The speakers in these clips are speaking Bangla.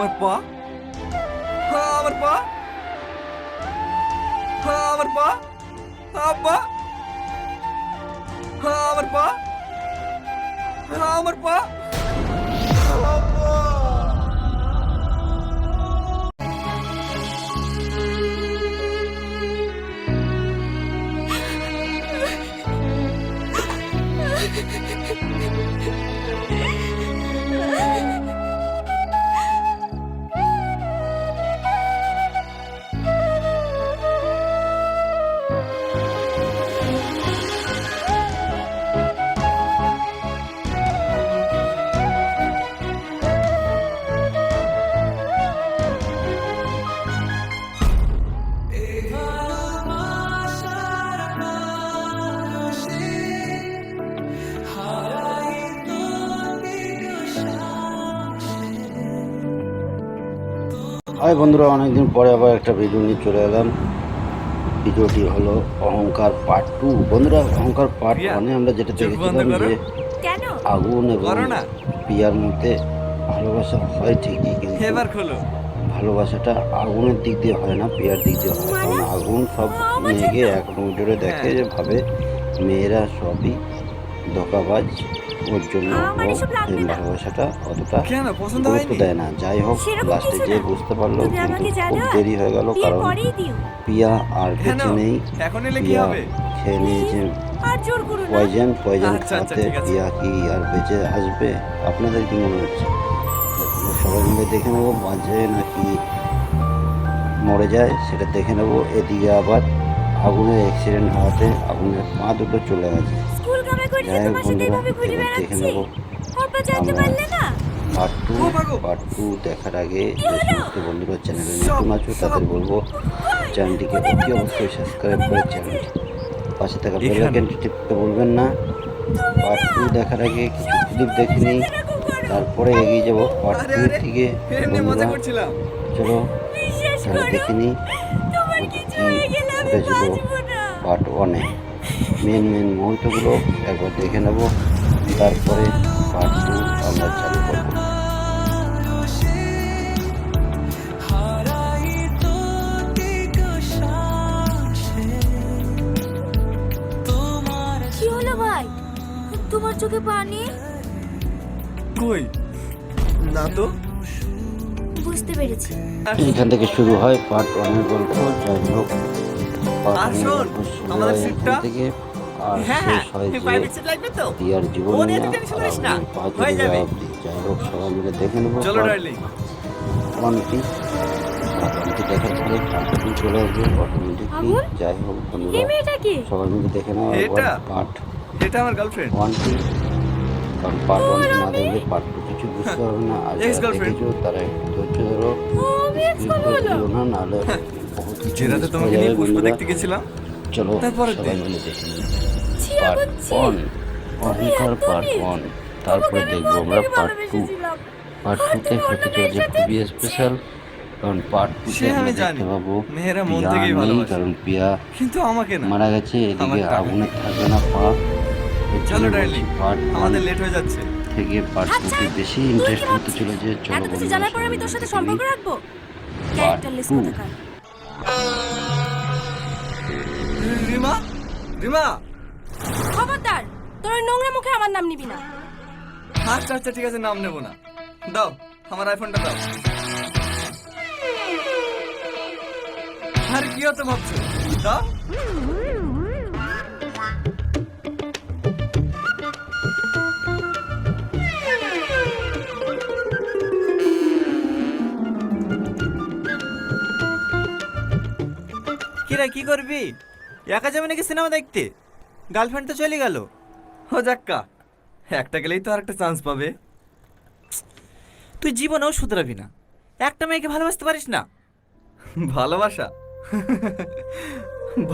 আমার পা? হ্যাঁ আমার পা? হ্যাঁ আমার পা? আব্বা? হ্যাঁ আমার পা? আমার পা? হাই বন্ধুরা অনেকদিন পরে আবার একটা ভিডিও নিয়ে চলে এলাম। ভিডিওটি হলো অহংকার পার্ট টু বন্ধুরা অহংকার পার্ট ওয়ানে আমরা যেটা দেখেছিলাম যে আগুন এবং পিয়ার মধ্যে ভালোবাসা হয় ঠিকই কিন্তু ভালোবাসাটা আগুনের দিক দিয়ে হয় না পিয়ার দিক দিয়ে হয় কারণ আগুন সব মেয়েকে এক নজরে দেখে হ্যাঁ। যে ভাবে মেয়েরা সবই ধোকাবাজ ওর জন্য লাগবে এই ভালোবাসাটা অতটা গুরুত্ব দেয় না। যাই হোক লাস্টে যে বুঝতে পারল কিন্তু খুব দেরি হয়ে গেল কারণ পিয়া আর বেঁচে নেই। পিয়া খেয়ে নিয়েছে পয়জন পয়জন আছে। পিয়া কি আর বেঁচে আসবে? আপনাদের কি মনে হচ্ছে? সবাই মিলে দেখে নেব বাঁচে নাকি মরে যায় সেটা দেখে নেব। এদিকে আবার আগুনের অ্যাক্সিডেন্ট হওয়াতে আগুনের পা দুটো চলে গেছে। যাই হোক তোমার সাথে বন্ধুরা, এভাবে ঘুরে দেখে বেড়াচ্ছি? নেব। অপা জানতে আমরা- পারলে না? পার্ট টু পার্ট টু দেখার আগে যে সমস্ত বন্ধুরা চ্যানেলে নতুন আছো তাদের বলব চ্যানেলটিকে অতি অবশ্যই সাবস্ক্রাইব করে চ্যানেলটি পাশে থাকা বেল। আইকনটি টিপতে বলবেন না। পার্ট টু দেখার আগে কিছু ক্লিপ দেখে নিই তারপরে এগিয়ে যাব। পার্ট টু থেকে বন্ধুরা চলো তাহলে দেখে নিই। তোমার কিছু হয়ে গেলে আমি ঘটেছিল বাঁচবো না। পার্ট ওয়ানে মেন মেন মুহূর্তগুলো একবার দেখে নেব। তারপরে পার্ট টু আমরা চালু করব। কি হলো ভাই? তোমার চোখে পানি কই? না তো। বুঝতে পেরেছি। এখান থেকে শুরু হয় পার্ট ওয়ানের গল্প। যাই হোক। আমাদের সিটটা? হ্যাঁ হয় যে প্রাইভেট সিট লাগবে তো। দিয়ার জীবন ও নিয়ে নিয়ে টেনশন করিস না, হয়ে যাবে। যাই হোক সবাই মিলে দেখে নেব। চলো ডার্লিং দেখার পরে পার্ট চলে আসবে অটোমেটিকলি যাই হোক বন্ধুরা সবাই মিলে দেখে নেওয়া এটা? পার্ট এটা আমার গার্লফ্রেন্ড ওয়ানটি কারণ পার্ট ওয়ান না দেখলে পার্ট টু কিছু বুঝতে পারবে না। আর দেখেছ তারা ধৈর্য ধরো। নাহলে যে রাতে তোমাকে নিয়ে পুষ্প দেখতে গেছিলাম চলো তারপরের সবাই মিলে দেখে নিই। পার্ট ওয়ান অহংকার পার্ট। ওয়ান তারপরে দেখব আমরা পার্ট টু পার্ট আর টুতে হতে চলেছে খুবই স্পেশাল কারণ পার্ট টুতে সে আমরা আমি দেখতে জানি। পাবো মন পিয়া নেই কারণ পিয়া কিন্তু আমাকে না। মারা গেছে এদিকে আগুনে থাকবে না পা। চলো ডার্লিং পার্ট আমাদের লেট হয়ে যাচ্ছে। থেকে পার্ট আচ্ছা, টুতে বেশি ইন্টারেস্ট হতে? চলেছে। চলো কিছু জানার পর আমি তোর সাথে সম্পর্ক রাখব? Characterless two. কোথাকার? রিমা? রিমা? খবরদার তোর ওই নোংরা মুখে আমার নাম নিবি না। আচ্ছা আচ্ছা ঠিক আছে নাম নেব না। দাও আমার আইফোনটা দাও। আর কি হতো ভাবছ? দাও। কিরা কি করবি? একা যাবে নাকি সিনেমা দেখতে? গার্লফ্রেন্ড তো চলে গেল। ও যাক্কা, একটা গেলেই তো আরেকটা চান্স পাবে। তুই জীবনেও শুধরাবি না। একটা মেয়েকে ভালোবাসতে পারিস না। ভালোবাসা?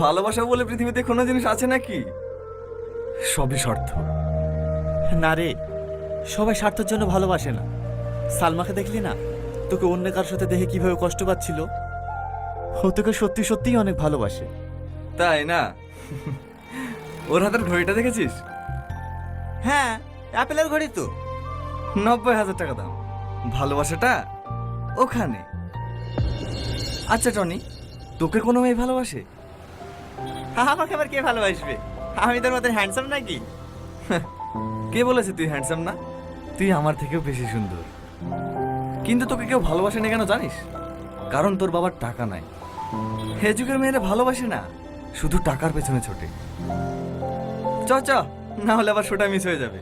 ভালোবাসা বলে পৃথিবীতে কোনো জিনিস আছে নাকি? সবই স্বার্থ। না রে, সবাই স্বার্থের জন্য ভালোবাসে না। সালমাকে দেখলি না? তোকে অন্য কারোর সাথে দেখে কীভাবে কষ্ট পাচ্ছিল? ও তোকে সত্যি সত্যিই অনেক ভালোবাসে। তাই না? ওর হাতের ঘড়িটা দেখেছিস? হ্যাঁ অ্যাপেলের ঘড়ি তো। নব্বই হাজার টাকা দাম। ভালোবাসাটা ওখানে। আচ্ছা টনি তোকে কোনো মেয়ে ভালোবাসে? আমাকে আবার কে ভালোবাসবে? আমি তোর মতন হ্যান্ডসাম নাকি? কে বলেছে তুই হ্যান্ডসাম না? তুই আমার থেকেও বেশি সুন্দর। কিন্তু তোকে কেউ ভালোবাসে না কেন জানিস? কারণ তোর বাবার টাকা নাই। হে যুগের মেয়েরা ভালোবাসে না শুধু টাকার পেছনে ছোটে। চ চ না হলে আবার শোটা মিস হয়ে যাবে।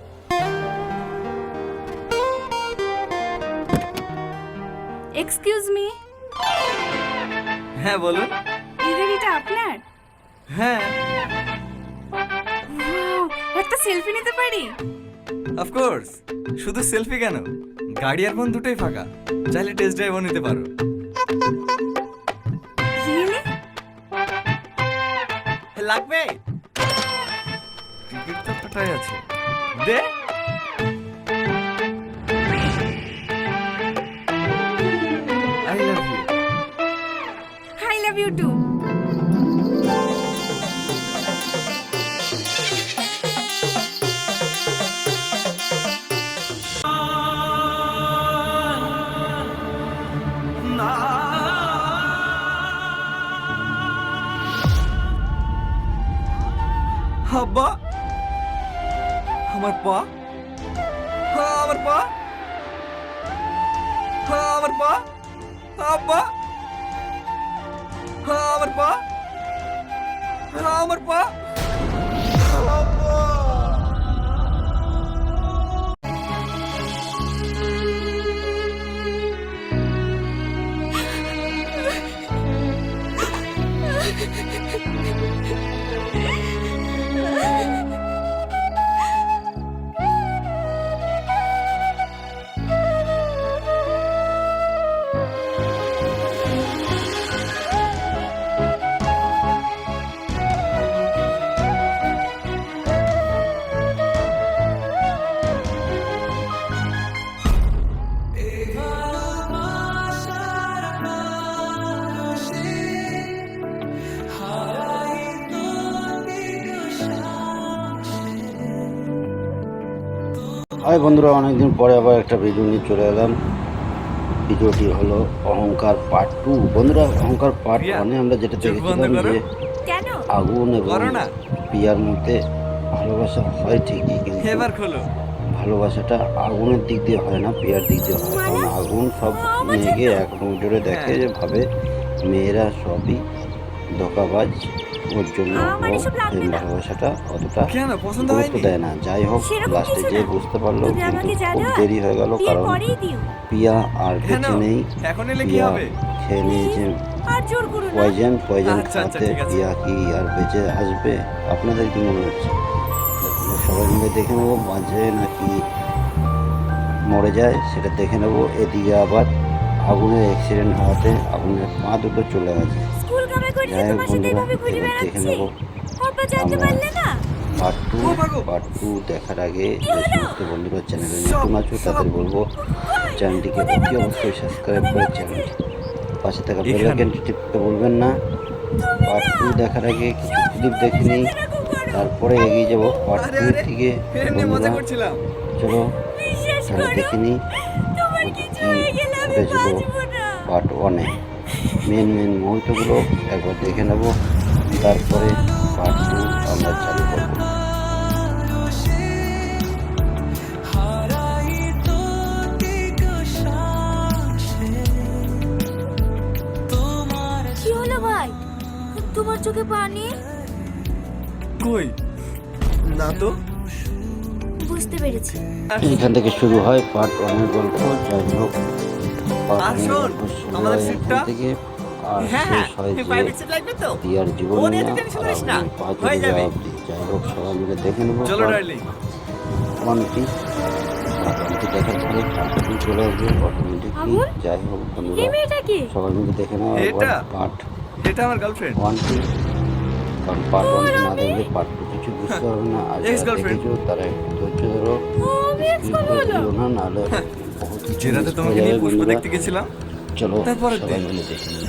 এক্সকিউজ মি হ্যাঁ বলুন। এই গাড়িটা আপনার? হ্যাঁ। Wow, একটা সেলফি নিতে পারি? অফকোর্স শুধু সেলফি কেন? গাড়ি আর ফোন দুটোই ফাঁকা চাইলে টেস্ট ড্রাইভও নিতে পারো। লাগবে? টিকিট তো আছে। দে। আব্বা। হ্যাঁ, আমার পা। হ্যাঁ, আমার পা। হাই বন্ধুরা অনেকদিন পরে আবার একটা ভিডিও নিয়ে চলে এলাম। ভিডিওটি হলো অহংকার পার্ট টু বন্ধুরা অহংকার পার্ট ওয়ানে আমরা যেটা দেখেছিলাম যে আগুন এবং পিয়ার মধ্যে ভালোবাসা হয় ঠিকই কিন্তু ভালোবাসাটা আগুনের দিক দিয়ে হয় না পিয়ার দিক দিয়ে হয় কারণ আগুন সব মেয়েকে এক নজরে দেখে হ্যাঁ। যে ভাবে মেয়েরা সবই ধোকাবাজ ওর জন্য প্রেম না। ভালোবাসাটা অতটা গুরুত্ব দেয় না। যাই হোক লাস্টে যে বুঝতে পারল কিন্তু খুব দেরি হয়ে গেল কারণ পিয়া আর বেঁচে নেই। এখন এলে কি পিয়া খেয়ে নিয়েছে আর জোর করো পয়জন পয়জন খাতে পিয়া কি আর বেঁচে আসবে? আপনাদের কি মনে হচ্ছে? সবাই মিলে দেখে নেব বাঁচে নাকি মরে যায় সেটা দেখে নেব। এদিকে আবার আগুনের অ্যাক্সিডেন্ট হওয়াতে আগুনের পা দুটো চলে গেছে। হোক তোমার সাথে বন্ধুরা, ঘুরে এবার দেখে বেড়াচ্ছি? নেব। অপা জানতে আমরা। পারলে না? পার্ট টু পার্ট টু দেখার আগে যে সমস্ত বন্ধুরা চ্যানেলে নতুন আছো তাদের বলব চ্যানেলটিকে অতি অবশ্যই সাবস্ক্রাইব করে চ্যানেলটি পাশে থাকা বেল। আইকনটি টিপতে বলবেন না। পার্ট টু দেখার আগে কিছু ক্লিপ দেখে নিই। তারপরে এগিয়ে যাব পার্ট টু থেকে। বন্ধুরা চলো তাহলে দেখে নিই। তোমার কিছু হয়ে গেলে আমি ঘটেছিল বাঁচবো না। পার্ট ওয়ানে মেন মেন মুহূর্তগুলো একবার দেখে নেব। তারপরে পার্ট টু আমরা চালু করব। কি হলো ভাই? তোমার চোখে পানি? কই? না তো। বুঝতে পেরেছি। এখান থেকে শুরু হয় পার্ট ওয়ানের গল্প। যাই হোক। শুরু আমাদের সিটটা? থেকে হ্যাঁ হয় যে প্রাইভেট সিট লাগবে তো। দিয়ার জীবন ও নিয়ে নিয়ে তুই টেনশন করিস না, হয়ে যাবে। যাই হোক সবাই মিলে দেখে নেব। চলো ডার্লিং ওয়ানটি ওয়ানটি দেখার পরে পার্ট চলে আসবে। অটোমেটিকলি যাই হোক বন্ধুরা সবাই মিলে দেখে নেওয়া এটা? পার্ট এটা আমার গার্লফ্রেন্ড ওয়ানটি কারণ পার্ট ওয়ান না দেখলে পার্ট টু কিছু বুঝতে পারবে না। আর দেখেছ তারা ধৈর্য ধরো। না নাহলে যে রাতে তোমাকে নিয়ে পুষ্প দেখতে গেছিলাম চলো তারপরের সবাই মিলে দেখে নিই।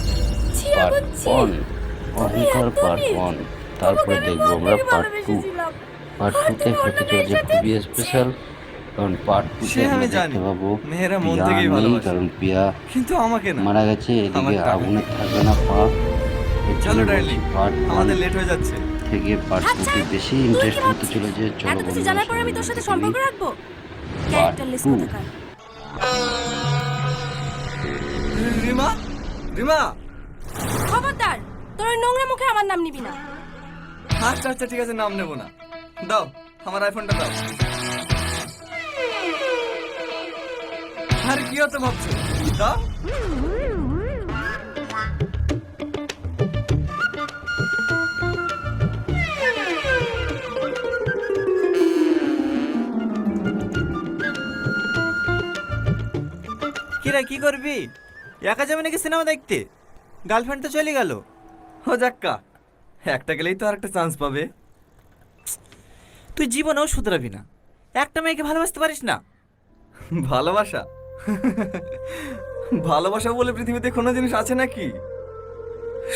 পার্ট ওয়ান অহংকার পার্ট। ওয়ান তারপরে দেখব আমরা পার্ট টু পার্ট টুতে হতে চলেছে খুবই স্পেশাল কারণ পার্ট টু সে আমি জানি। দেখতে পাবো মেয়েরা মন পিয়া নেই কারণ পিয়া কিন্তু আমাকে না। মারা গেছে এদিকে আগুনে থাকবে না পা। চলো ডার্লিং পার্ট আমাদের লেট হয়ে যাচ্ছে। থেকে পার্ট আচ্ছা, টুতে বেশি ইন্টারেস্ট হতে? চলেছে চলো জানার পর আমি তোর সাথে সম্পর্ক রাখব? Characterless two. কোথাকার? রিমা? রিমা? খবরদার তোর ওই নোংরা মুখে আমার নাম নিবি না। আচ্ছা আচ্ছা ঠিক আছে নাম নেব না। দাও আমার আইফোনটা দাও। আর কি হতে ভাবছ? দাও। কিরা কি করবি? একা যাবে নাকি সিনেমা দেখতে? গার্লফ্রেন্ড তো চলে গেল। ও যাক্কা একটা গেলেই তো আরেকটা চান্স পাবে। তুই জীবনেও শুধরাবি না। একটা মেয়েকে ভালোবাসতে পারিস না। ভালোবাসা? ভালোবাসা বলে পৃথিবীতে কোনো জিনিস আছে নাকি?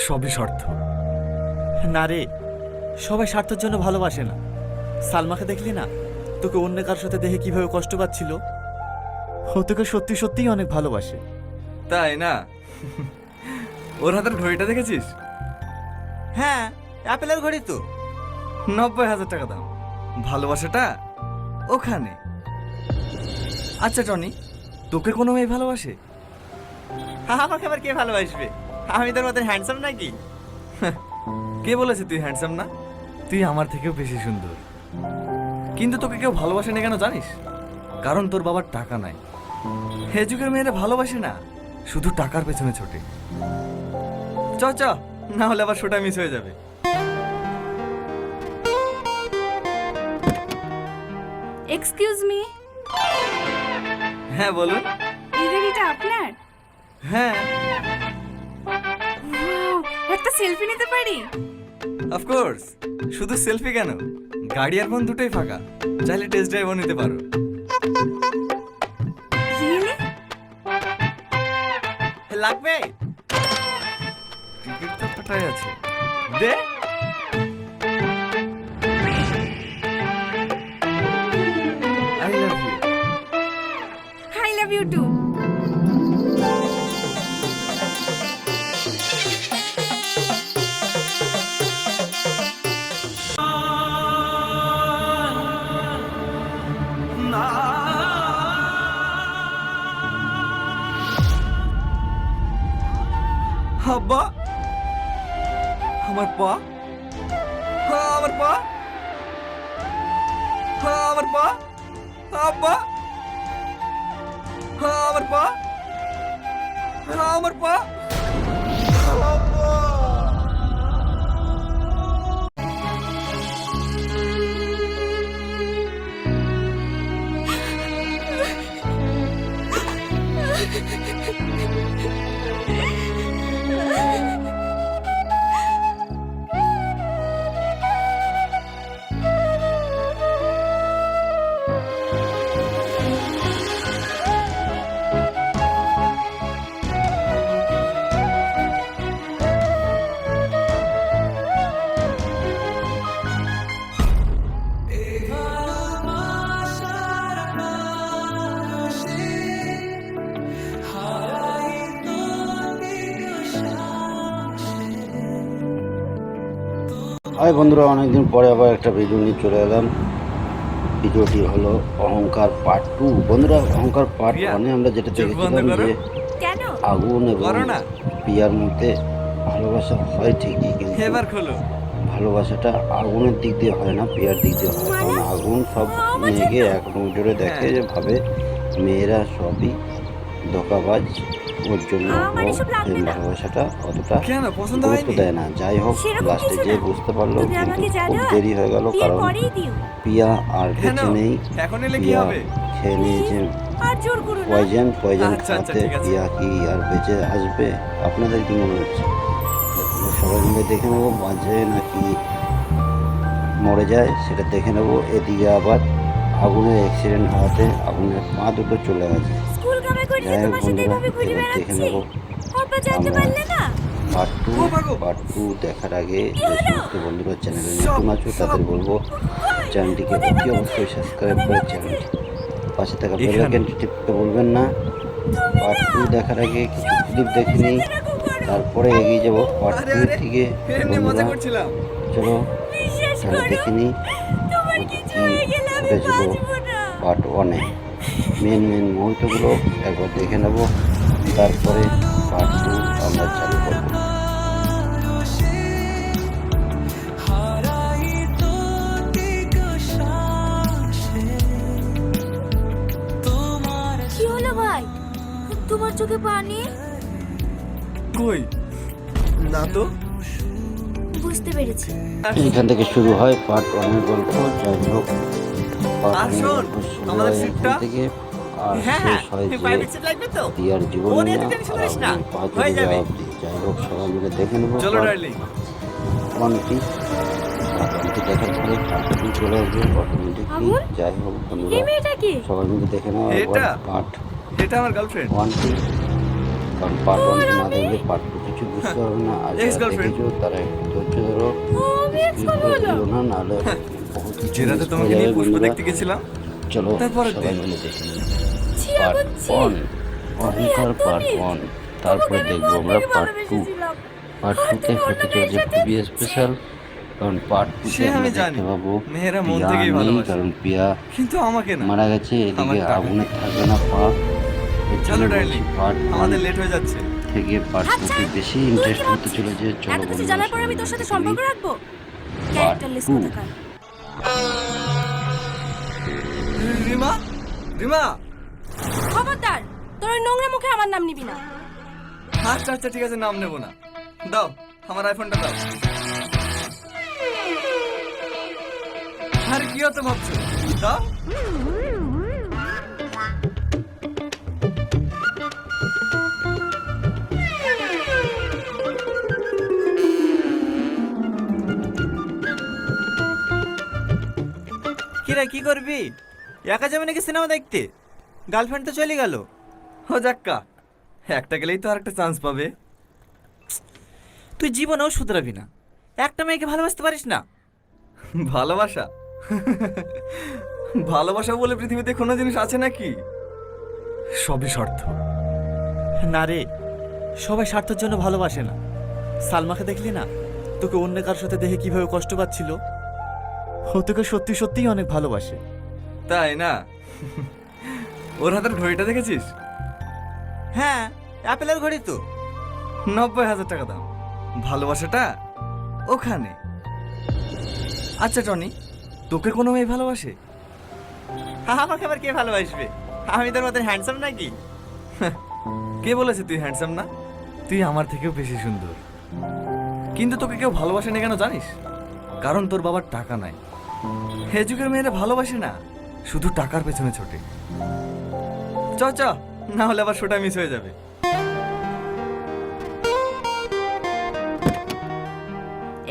সবই স্বার্থ। না রে, সবাই স্বার্থের জন্য ভালোবাসে না। সালমাকে দেখলি না? তোকে অন্য কারোর সাথে দেখে কীভাবে কষ্ট পাচ্ছিল? ও তোকে সত্যি সত্যিই অনেক ভালোবাসে। তাই না? ওর হাতের ঘড়িটা দেখেছিস? হ্যাঁ অ্যাপেলের ঘড়ি তো। নব্বই হাজার টাকা দাম। ভালোবাসাটা ওখানে। আচ্ছা টনি তোকে কোনো মেয়ে ভালোবাসে? আমাকে আবার কে ভালোবাসবে? আমি তোর মতো হ্যান্ডসাম নাকি? কে বলেছে তুই হ্যান্ডসাম না? তুই আমার থেকেও বেশি সুন্দর। কিন্তু তোকে কেউ ভালোবাসে না কেন জানিস? কারণ তোর বাবার টাকা নাই। হে যুগের মেয়েরা ভালোবাসে না শুধু টাকার পেছনে ছোটে। চ চ না হলে আবার শোটা মিস হয়ে যাবে। এক্সকিউজ মি হ্যাঁ বলুন। এই গাড়িটা আপনার? হ্যাঁ। Wow, একটা সেলফি নিতে পারি? অফকোর্স শুধু সেলফি কেন? গাড়ি আর ফোন দুটোই ফাঁকা চাইলে টেস্ট ড্রাইভও নিতে পারো। লাগবে? টিকিট তো কাটাই আছে। দে। I love you I love you too hi বন্ধুরা অনেকদিন পরে আবার একটা ভিডিও নিয়ে চলে এলাম ভিডিওটি হলো অহংকার পার্ট টু বন্ধুরা অহংকার পার্ট ওয়ানে আমরা যেটা দেখেছিলাম যে আগুন এবং পিয়ার মধ্যে ভালোবাসা হয় ঠিকই কিন্তু ভালোবাসাটা আগুনের দিক দিয়ে হয় না পিয়ার দিক দিয়ে হয় কারণ আগুন সব মেয়েকে এক নজরে দেখে হ্যাঁ। যে ভাবে মেয়েরা সবই ধোকাবাজ ওর জন্য আমার ও এসব লাগবে প্রেম না। ভালোবাসাটা অতটা কেন? পছন্দ গুরুত্ব দেয় না। যাই হোক লাস্টে কিছু যে বুঝতে পারল কিন্তু খুব দেরি হয়ে গেল কারণ পিয়া আর বেঁচে নেই। পিয়া খেয়ে নিয়েছে পয়জন পয়জন আছে। পিয়া কি আর বেঁচে আসবে? আপনাদের কি মনে হচ্ছে? সবাই মিলে দেখে নেব বাঁচে নাকি মরে যায় সেটা দেখে নেব। এদিকে আবার আগুনের অ্যাক্সিডেন্ট হওয়াতে আগুনের পা দুটো চলে গেছে। হোক তোমার সাথে বন্ধুরা, ঘুরে এবার দেখে বেড়াচ্ছি নেব। অপা জানতে আমরা পারলে না? পার্ট টু পার্ট টু দেখার আগে যে সমস্ত বন্ধুরা চ্যানেলে নতুন আছো তাদের বলব চ্যানেলটিকে অতি অবশ্যই সাবস্ক্রাইব করে চ্যানেলটি পাশে থাকা এখানে। বেলাইকেনটি টিপতে বলবেন না। পার্ট টু দেখার আগে কিছু ক্লিপ দেখে নিই। তারপরে এগিয়ে যাব পার্ট টু থেকে। বন্ধুরা চলো তাহলে দেখে নিই। হয়ে পার্ট ওয়ানে মেন মেন মুহূর্তগুলো একবার দেখে নেব। তারপরে পার্ট টু আমরা চালু করব। কি হলো ভাই? তোমার চোখে পানি? কই? না তো। বুঝতে পেরেছি। এখান থেকে শুরু হয় পার্ট ওয়ানের গল্প যাই হোক part হয় সিটটা? থেকে আর হ্যাঁ শেষ হয় যে দিয়ার জীবন নিয়ে হয়ে যাবে। যাই হোক সবাই মিলে দেখে নেব। চলো ডার্লিং ওয়ানটি ওয়ানটি দেখার পরে পার্ট চলে আসবে অটোমেটিকলি যাই হোক বন্ধুরা সবাই মিলে দেখে নেওয়া এটা? পার্ট এটা আমার গার্লফ্রেন্ড ওয়ানটি কারণ পার্ট ওয়ান না দেখলে পার্ট টু কিছু বুঝতে পারবে না। আর? দেখেছ তারা একটু ধৈর্য ধরো। না নাহলে তোমাকে নিয়ে পুষ্প দেখতে গেছিলাম চলো সবাই মিলে দেখে নিই। পার্ট ওয়ান অহংকার পার্ট। ওয়ান তারপরে দেখব আমরা পার্ট টু পার্ট আর টুতে হতে চলেছে খুবই স্পেশাল কারণ পার্ট টুতে সে আমি আমরা জানি। দেখতে পাবো পিয়া নেই, কারণ পিয়া কিন্তু আমাকে না। মারা গেছে এদিকে। আগুনে থাকবে না পা। চলো ডার্লিং পার্ট আমাদের লেট হয়ে যাচ্ছে। থেকে পার্ট আচ্ছা, টুতে বেশি ইন্টারেস্ট হতে? চলেছে চলো বন্ধুরা, জানার পর আমি তোর সাথে সম্পর্ক। রাখব? Characterless two। রিমা? রিমা? খবরদার তোর ওই নোংরা মুখে আমার নাম নিবি না। আচ্ছা আচ্ছা ঠিক আছে নাম নেব না। দাও আমার আইফোনটা দাও। আরে কি হতো ভাবছ? দাও। কিরা কি করবি? একা যাবে নাকি সিনেমা দেখতে? গার্লফ্রেন্ড তো চলে গেল। ও যাক্কা একটা গেলেই তো আরেকটা চান্স পাবে। তুই জীবনেও শুধরাবি না। একটা মেয়েকে ভালোবাসতে পারিস না। ভালোবাসা? ভালোবাসা বলে পৃথিবীতে কোনো জিনিস আছে নাকি? সবই স্বার্থ। না রে, সবাই স্বার্থের জন্য ভালোবাসে না। সালমাকে দেখলি না? তোকে অন্য কারোর সাথে দেখে কীভাবে কষ্ট পাচ্ছিল? ও তোকে সত্যি সত্যিই অনেক ভালোবাসে। তাই না? ওর হাতের ঘড়িটা দেখেছিস? হ্যাঁ অ্যাপেলের ঘড়ি তো। নব্বই হাজার টাকা দাম। ভালোবাসাটা ওখানে। আচ্ছা টনি তোকে কোনো মেয়ে ভালোবাসে? আমাকে আবার কে ভালোবাসবে? আমি তোর মতো হ্যান্ডসাম নাকি? কে বলেছে তুই হ্যান্ডসাম না? তুই আমার থেকেও বেশি সুন্দর। কিন্তু তোকে কেউ ভালোবাসে না কেন জানিস? কারণ তোর বাবার টাকা নাই। হে যুগের মেয়েরা ভালোবাসে না। শুধু টাকার পেছনে ছোটে। চ চ না হলে আবার শোটা মিস হয়ে যাবে।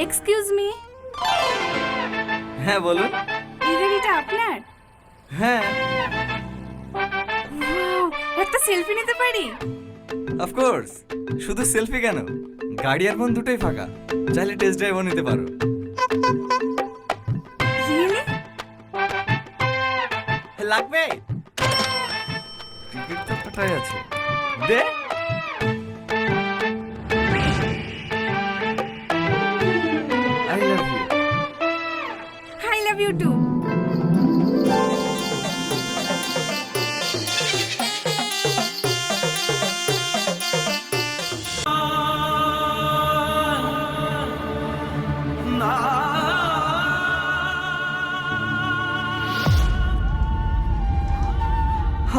এক্সকিউজ মি হ্যাঁ বলুন। এই গাড়িটা আপনার? হ্যাঁ। Wow, একটা সেলফি নিতে পারি? অফকোর্স শুধু সেলফি কেন? গাড়ি আর ফোন দুটোই ফাঁকা। চাইলে টেস্ট ড্রাইভও নিতে পারো। লাগবে? টিকিট তো কাটাই আছে? দে। I love you I love you too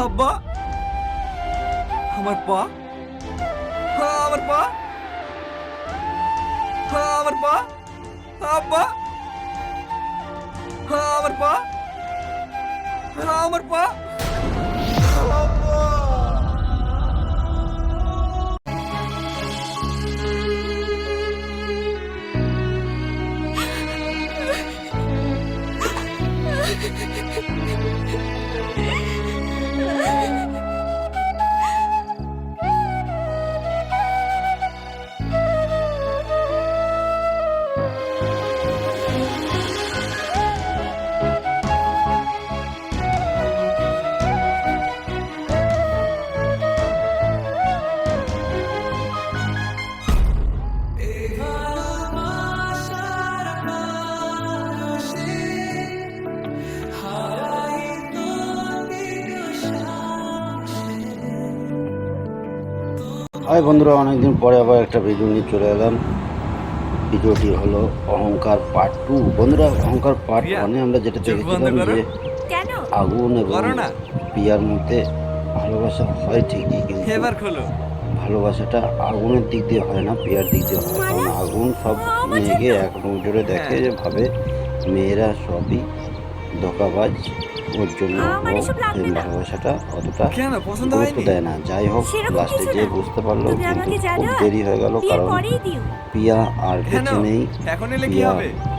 আব্বা। আমার পা। আমার পা। আমার পা। আব্বা। আমার পা। আমার পা। হাই বন্ধুরা অনেকদিন পরে আবার একটা ভিডিও নিয়ে চলে এলাম। ভিডিওটি হলো অহংকার পার্ট টু বন্ধুরা অহংকার পার্ট ওয়ানে আমরা যেটা দেখেছিলাম যে আগুন এবং পিয়ার মধ্যে ভালোবাসা হয় ঠিকই কিন্তু ভালোবাসাটা আগুনের দিক দিয়ে হয় না পিয়ার দিক দিয়ে হয় কারণ আগুন সব মেয়েকে এক নজরে দেখে হ্যাঁ। যে ভাবে মেয়েরা সবই ধোকাবাজ। ওর জন্য আমার ও এসব লাগবে প্রেম না। ভালোবাসাটা অতটা গুরুত্ব দেয় না। যাই হোক লাস্টে যে বুঝতে পারল কিন্তু খুব দেরি হয়ে গেল কারণ পিয়া আর বেঁচে নেই। পিয়া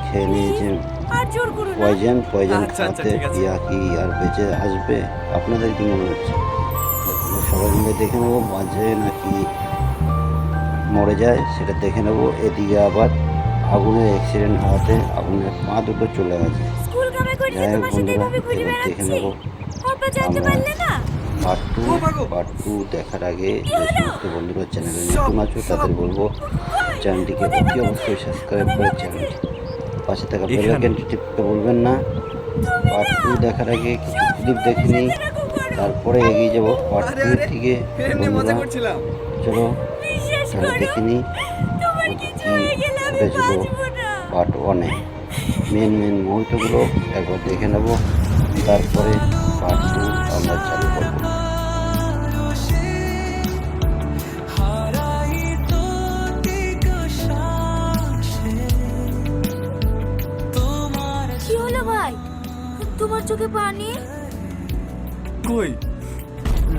খেয়ে নিয়েছে আর জোর করো পয়জন পয়জন খাতে পিয়া কি আর বেঁচে আসবে? আপনাদের কি মনে হচ্ছে? সবাই মিলে দেখে নেব বাজে নাকি মরে যায় সেটা দেখে নেব। এদিকে আবার আগুনের অ্যাক্সিডেন্ট হওয়াতে আগুনের পা দুটো চলে গেছে। করে যাই হোক তোমার সাথে বন্ধুরা, এইভাবে ঘুরে দেখে বেড়াচ্ছি? নেব। অপা জানতে আমরা- পারলে না? পার্ট টু পার্ট টু দেখার আগে যে সমস্ত বন্ধুরা চ্যানেলে নতুন আছো তাদের বলব চ্যানেলটিকে অতি অবশ্যই সাবস্ক্রাইব করে চ্যানেলটি পাশে থাকা বেল। আইকনটি টিপতে বলবেন না। পার্ট টু দেখার আগে কিছু ক্লিপ দেখে নিই। তারপরে এগিয়ে যাব পার্ট টু থেকে। বন্ধুরা চলো তাহলে করো। দেখে নিই তোমার কিছু হয়ে গেলে আমি ঘটেছিল পার্ট ওয়ানে মেন মেন মুহূর্তগুলো একবার দেখে নেব। তারপরে পার্ট টু আমরা চালু করব। কি হলো ভাই? তোমার চোখে পানি কই?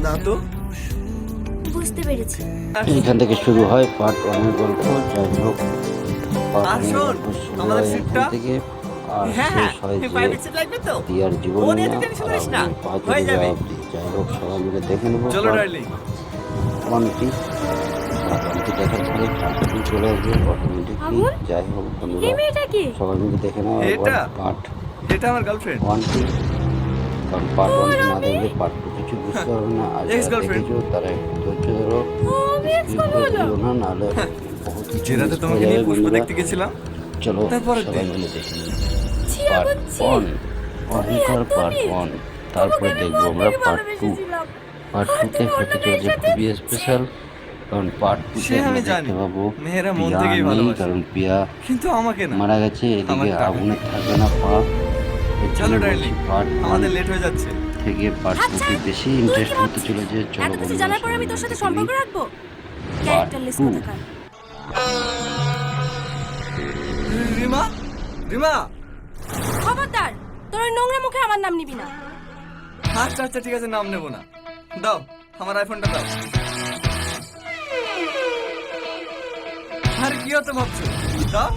না তো। বুঝতে পেরেছি। এইখান থেকে শুরু হয় পার্ট ওয়ানের গল্প। যাই হোক শুরু আমাদের এখান সিটটা? আর হ্যাঁ শেষ হয় যে দিয়ার জীবন না, হয়ে যাবে। যাই হোক সবাই মিলে দেখে নেব। চলো part ডার্লিং ওয়ানটি ওয়ানটি দেখার পরে পার্ট চলে আসবে অটোমেটিকলি যাই হোক বন্ধুরা সবাই মিলে দেখে নেওয়া এটা? পার্ট এটা আমার গার্লফ্রেন্ড ওয়ানটি কারণ পার্ট ওয়ান না দেখলে পার্ট টু কিছু বুঝতে পারবে না। আর? দেখেছ তারা একটু ধৈর্য ধরো। না নাহলে যে তোমাকে নিয়ে পুষ্প দেখতে গেছিলাম চলো তারপরের সবাই দেখে নিই। পার্ট ওয়ান অহংকার পার্ট। ওয়ান তারপরে দেখব আমরা পার্ট টু। পার্ট টুতে হতে চলেছে খুবই স্পেশাল কারণ পার্ট টুতে আমরা। দেখতে পাবো পিয়া নেই, কারণ পিয়া কিন্তু আমাকে না। মারা গেছে এদিকে আগুনে থাকবে না পা। চলো ডার্লিং পার্ট আমাদের লেট হয়ে যাচ্ছে। থেকে পার্ট আচ্ছা, টুতে বেশি ইন্টারেস্ট হতে? চলেছে চলো বন্ধুরা, জানার পর আমি তোর সাথে সম্পর্ক। রাখব? Characterless two. কোথাকার? রিমা? রিমা? খবরদার তোর ওই নোংরা মুখে আমার নাম নিবি না। আচ্ছা আচ্ছা ঠিক আছে, নাম নেব না। দাও, আমার আইফোনটা দাও। আর, কি হতে ভাবছ? দাও।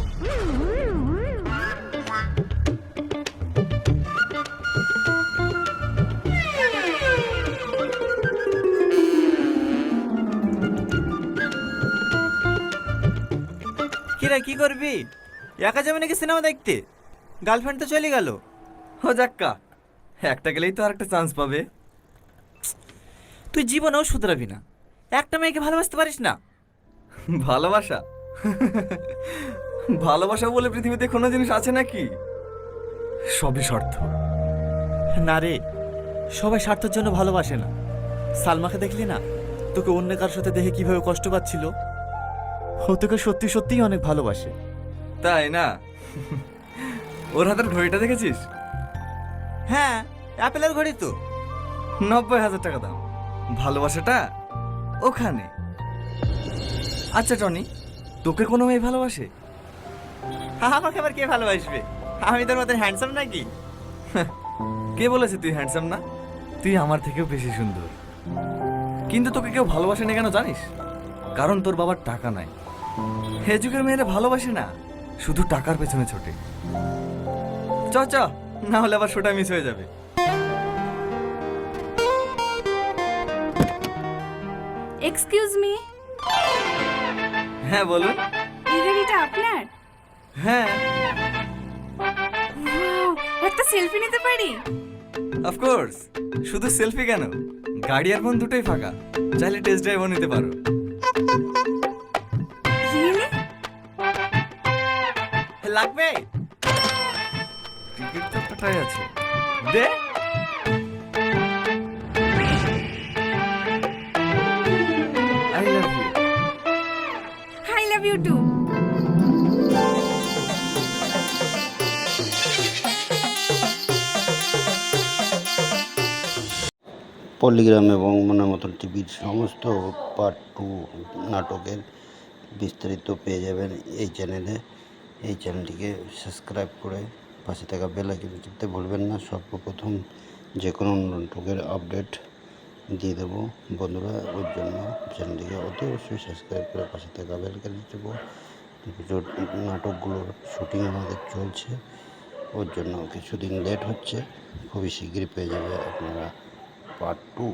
কিরা, কি করবি? একা যাবে নাকি সিনেমা দেখতে? গার্লফ্রেন্ড তো চলে গেল। ও যাক্কা, একটা গেলেই তো আরেকটা চান্স পাবে। তুই জীবনেও শুধরাবি না। একটা মেয়েকে ভালোবাসতে পারিস না। ভালোবাসা? ভালোবাসা বলে পৃথিবীতে কোনো জিনিস আছে নাকি? সবই শর্ত না রে, সবাই স্বার্থের জন্য ভালোবাসে না। সালমাকে দেখলি না? তোকে অন্য কারোর সাথে দেখে কীভাবে কষ্ট পাচ্ছিল? ও তোকে সত্যি সত্যিই অনেক ভালোবাসে। তাই না? ওর হাতের ঘড়িটা দেখেছিস? হ্যাঁ অ্যাপেলের ঘড়ি তো। নব্বই হাজার টাকা দাম। ভালোবাসাটা ওখানে। আচ্ছা টনি তোকে কোনো মেয়ে ভালোবাসে? আমাকে আবার কে ভালোবাসবে? আমি তোর মতো হ্যান্ডসাম নাকি? কে বলেছে তুই হ্যান্ডসাম না? তুই আমার থেকেও বেশি সুন্দর। কিন্তু তোকে কেউ ভালোবাসে না কেন জানিস? কারণ তোর বাবার টাকা নাই। হে যুগের মেয়েরা ভালোবাসে না শুধু টাকার পেছনে ছোটে। চ চ না হলে আবার শোটা মিস হয়ে যাবে। এক্সকিউজ মি হ্যাঁ বলুন। এই গাড়িটা আপনার? হ্যাঁ। Wow, একটা সেলফি নিতে পারি? অফকোর্স শুধু সেলফি কেন? গাড়ি আর ফোন দুটোই ফাঁকা। চাইলে টেস্ট ড্রাইভও নিতে পারো। লাগবে? টিকিট তো একটাই আছে। দে। I love you love you too পল্লিগ্রাম এবং মনের মতন টিভির সমস্ত পার্ট টু নাটকের বিস্তারিত পেয়ে যাবেন এই চ্যানেলে এই চ্যানেলটিকে সাবস্ক্রাইব করে পাশে থাকা বেল আইকন টিপতে ভুলবেন না। সর্বপ্রথম যে কোনো নাটকের আপডেট দিয়ে দেবো। বন্ধুরা, ওর জন্য চ্যানেলটিকে অতি অবশ্যই সাবস্ক্রাইব করে পাশে থাকা বেল আইকন টিপবো নাটকগুলোর শুটিং আমাদের চলছে। ওর জন্য কিছুদিন লেট হচ্ছে। খুবই শীঘ্রই পেয়ে যাবে আপনারা পার্ট টু